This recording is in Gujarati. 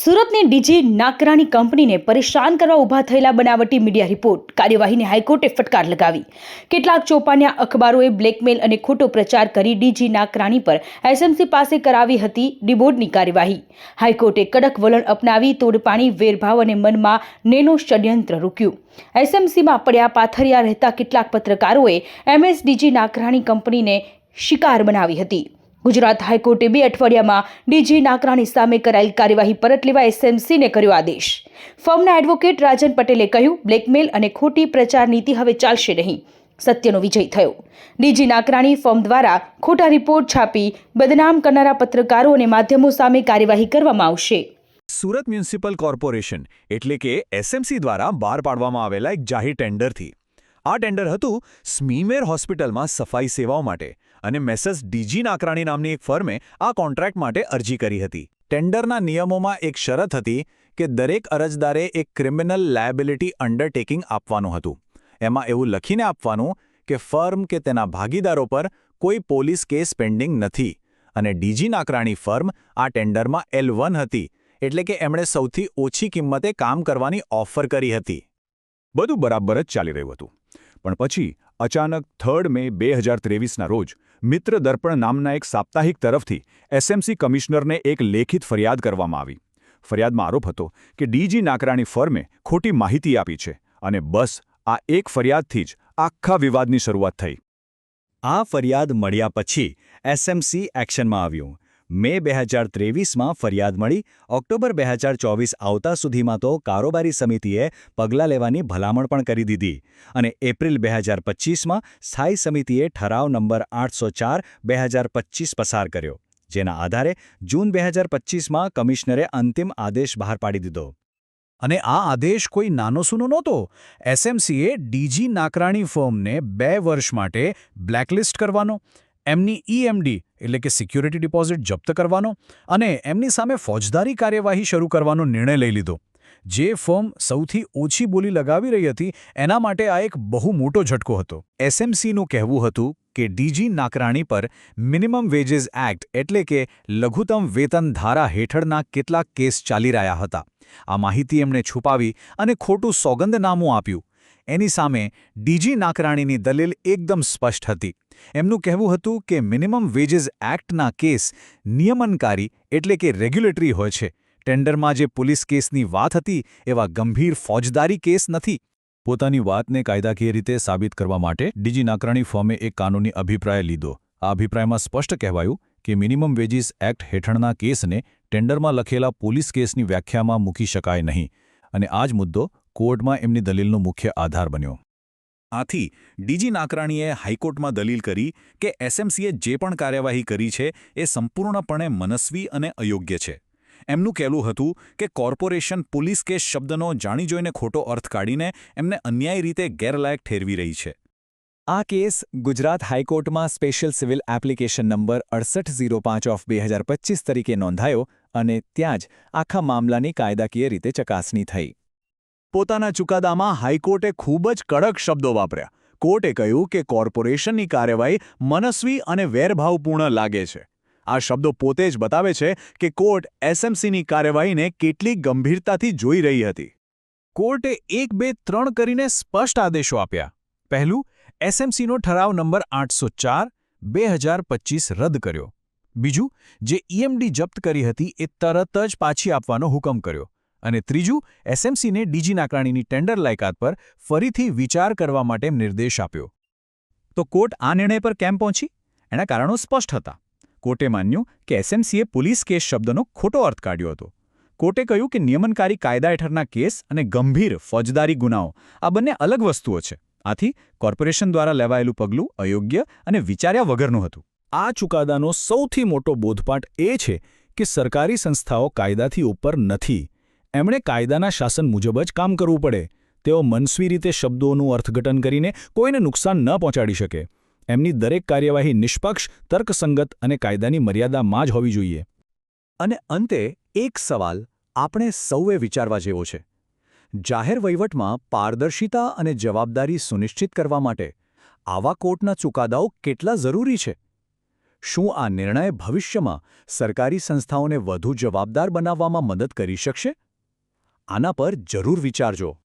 સુરતની ડીજી નાકરાણી કંપનીને પરેશાન કરવા ઊભા થયેલા બનાવટી મીડિયા રિપોર્ટ. કાર્યવાહીને હાઈકોર્ટે ફટકાર લગાવી. કેટલાક ચોપાન્યા અખબારોએ બ્લેકમેલ અને ખોટો પ્રચાર કરી ડીજી નાકરાણી પર એસએમસી પાસે કરાવી હતી ડીબોર્ડની કાર્યવાહી. હાઈકોર્ટે કડક વલણ અપનાવી તોડપાણી, વેરભાવ અને મનમાં નેનો ષડયંત્ર રૂક્યું. એસએમસીમાં પડ્યા પાથરિયા રહેતા કેટલાક પત્રકારોએ એમએસડીજી નાકરાણી કંપનીને શિકાર બનાવી હતી. ગુજરાત હાઈકોર્ટે બે અઠવાડિયામાં ડીજી નાકરાણી સામે કરાયેલ કાર્યવાહી પરત લેવા એસએમસીને કર્યો આદેશ. ફર્મના એડવોકેટ રાજન પટેલે કહ્યું, બ્લેકમેલ અને ખોટી પ્રચાર નીતિ હવે ચાલશે નહીં. સત્યનો વિજય થયો. ડીજી નાકરાણી ફર્મ દ્વારા ખોટા રિપોર્ટ છાપી બદનામ કરનારા પત્રકારો અને માધ્યમો સામે કાર્યવાહી કરવામાં આવશે. સુરત મ્યુનિસિપલ કોર્પોરેશન એટલે કે એસએમસી દ્વારા બહાર પાડવામાં આવેલા એક જાહેર ટેન્ડરથી. આ ટેન્ડર હતું સ્મીમેર હોસ્પિટલમાં સફાઈ સેવાઓ માટે. અને મેસર્સ ડીજી નાકરાણી નામની એક ફર્મે આ કોન્ટ્રાક્ટ માટે અરજી કરી હતી. ટેન્ડરના નિયમોમાં એક શરત હતી કે દરેક અરજદારે એક ક્રિમિનલ લાયબિલિટી અંડરટેકિંગ આપવાનું હતું. એમાં એવું લખીને આપવાનું કે ફર્મ કે તેના ભાગીદારો પર કોઈ પોલીસ કેસ પેન્ડિંગ નથી અને ડીજી નાકરાણી ફર્મ આ ટેન્ડરમાં એલ હતી એટલે કે એમણે સૌથી ઓછી કિંમતે કામ કરવાની ઓફર કરી હતી. બધું બરાબર જ ચાલી રહ્યું હતું. પણ પછી અચાનક થર્ડ મે બે હજાર ત્રેવીસના રોજ મિત્ર દર્પણ નામના એક સાપ્તાહિક તરફથી એસએમસી કમિશનરને એક લેખિત ફરિયાદ કરવામાં આવી. ફરિયાદમાં આરોપ હતો કે ડીજી નાકરાણી ફર્મે ખોટી માહિતી આપી છે અને બસ, આ એક ફરિયાદથી જ આખા વિવાદની શરૂઆત થઈ. આ ફરિયાદ મળ્યા પછી એસએમસી એક્શનમાં આવ્યું. મે બે હજાર ત્રેવીસમાં ફરિયાદ મળી. ઓક્ટોબર બે હજાર ચોવીસ આવતા સુધીમાં તો કારોબારી સમિતિએ પગલાં લેવાની ભલામણ પણ કરી દીધી. અને એપ્રિલ બે હજાર પચીસમાં સ્થાયી સમિતિએ ઠરાવ નંબર આઠસો ચાર બે હજાર પચીસ પસાર કર્યો. જેના આધારે જૂન બે હજાર પચીસમાં કમિશનરે અંતિમ આદેશ બહાર પાડી દીધો. અને આ આદેશ કોઈ નાનો સૂનો નહોતો. એસએમસીએ ડીજી નાકરાણી ફર્મને બે વર્ષ માટે બ્લેકલિસ્ટ કરવાનો. એમની ઈએમડી એટલે કે સિક્યુરિટી ડિપોઝિટ જપ્ત કરવાનો અને એમની સામે ફોજદારી કાર્યવાહી શરૂ કરવાનો નિર્ણય લઈ લીધો. જે ફર્મ સૌથી ઓછી બોલી લગાવી રહી હતી, એના માટે આ એક બહુ મોટો ઝટકો હતો. એસએમસીનું કહેવું હતું કે ડીજી નાકરાણી પર મિનિમમ વેજીસ એક્ટ એટલે કે લઘુત્તમ વેતન ધારા હેઠળના કેટલાક કેસ ચાલી રહ્યા હતા. આ માહિતી એમણે છુપાવી અને ખોટું સોગંદનામું આપ્યું. એની સામે ડીજી નાકરાણીની દલીલ એકદમ સ્પષ્ટ હતી. એમનું કહેવું હતું કે મિનિમમ વેજીસ એક્ટના કેસ નિયમનકારી એટલે કે રેગ્યુલેટરી હોય છે. ટેન્ડરમાં જે પોલીસ કેસની વાત હતી એવા ગંભીર ફોજદારી કેસ નથી. પોતાની વાતને કાયદાકીય રીતે સાબિત કરવા માટે ડીજી નાકરાણી ફોર્મે એક કાનૂની અભિપ્રાય લીધો. આ અભિપ્રાયમાં સ્પષ્ટ કહેવાયું કે મિનિમમ વેજીસ એક્ટ હેઠળના કેસને ટેન્ડરમાં લખેલા પોલીસ કેસની વ્યાખ્યામાં મૂકી શકાય નહીં. અને આ જ મુદ્દો કોર્ટમાં એમની દલીલનો મુખ્ય આધાર બન્યો. આથી ડીજી નાકરાણીએ હાઈકોર્ટમાં દલીલ કરી કે એસએમસીએ જે પણ કાર્યવાહી કરી છે એ સંપૂર્ણપણે મનસ્વી અને અયોગ્ય છે. એમનું કહેલું હતું કે કોર્પોરેશન પોલીસ કેસ શબ્દનો જાણી જોઈને ખોટો અર્થ કાઢીને એમને અન્યાયી રીતે ગેરલાયક ઠેરવી રહી છે. આ કેસ ગુજરાત હાઈકોર્ટમાં સ્પેશિયલ સિવિલ એપ્લિકેશન નંબર અડસઠ ઝીરો પાંચ ઓફ બે હજાર પચીસ તરીકે નોંધાયો અને ત્યાં જ આખા મામલાની કાયદાકીય રીતે ચકાસણી થઈ. પોતાના ચુકાદામાં હાઈકોર્ટે ખૂબ જ કડક શબ્દો વાપર્યા. કોર્ટે કહ્યું કે કોર્પોરેશનની કાર્યવાહી મનસ્વી અને વેરભાવપૂર્ણ લાગે છે. આ શબ્દો પોતે જ બતાવે છે કે કોર્ટ એસએમસીની કાર્યવાહીને કેટલી ગંભીરતાથી જોઈ રહી હતી. કોર્ટે એક બે ત્રણ કરીને સ્પષ્ટ આદેશો આપ્યા. પહેલું, એસએમસીનો ઠરાવ નંબર આઠસો ચાર, બે હજાર પચીસ રદ કર્યો. બીજું, જે ઈએમડી જપ્ત કરી હતી એ તરત જ પાછી આપવાનો હુકમ કર્યો. અને ત્રીજું એસએમસીને ડીજી નાકરાણીની ટેન્ડર લાયકાત પર ફરીથી વિચાર કરવા માટે નિર્દેશ આપ્યો. તો કોર્ટ આ નિર્ણય પર કેમ પહોંચી? એના કારણો સ્પષ્ટ હતા. કોર્ટે માન્યું કે એસએમસીએ પોલીસ કેસ શબ્દનો ખોટો અર્થ કાઢ્યો હતો. કોર્ટે કહ્યું કે નિયમનકારી કાયદા હેઠળના કેસ અને ગંભીર ફોજદારી ગુનાઓ, આ બંને અલગ વસ્તુઓ છે. આથી કોર્પોરેશન દ્વારા લેવાયેલું પગલું અયોગ્ય અને વિચાર્યા વગરનું હતું. આ ચુકાદાનો સૌથી મોટો બોધપાઠ એ છે કે સરકારી સંસ્થાઓ કાયદાથી ઉપર નથી. એમણે કાયદાના શાસન મુજબ જ કામ કરવું પડે. તેઓ મનસ્વી રીતે શબ્દોનું અર્થઘટન કરીને કોઈને નુકસાન ન પહોંચાડી શકે. એમની દરેક કાર્યવાહી નિષ્પક્ષ, તર્કસંગત અને કાયદાની મર્યાદામાં જ હોવી જોઈએ. અને અંતે, એક સવાલ આપણે સૌએ વિચારવા જેવો છે. જાહેર વહીવટમાં પારદર્શિતા અને જવાબદારી સુનિશ્ચિત કરવા માટે આવા કોર્ટના ચુકાદાઓ કેટલા જરૂરી છે? શું આ નિર્ણય ભવિષ્યમાં સરકારી સંસ્થાઓને વધુ જવાબદાર બનાવવામાં મદદ કરી શકશે? આના પર જરૂર વિચારજો.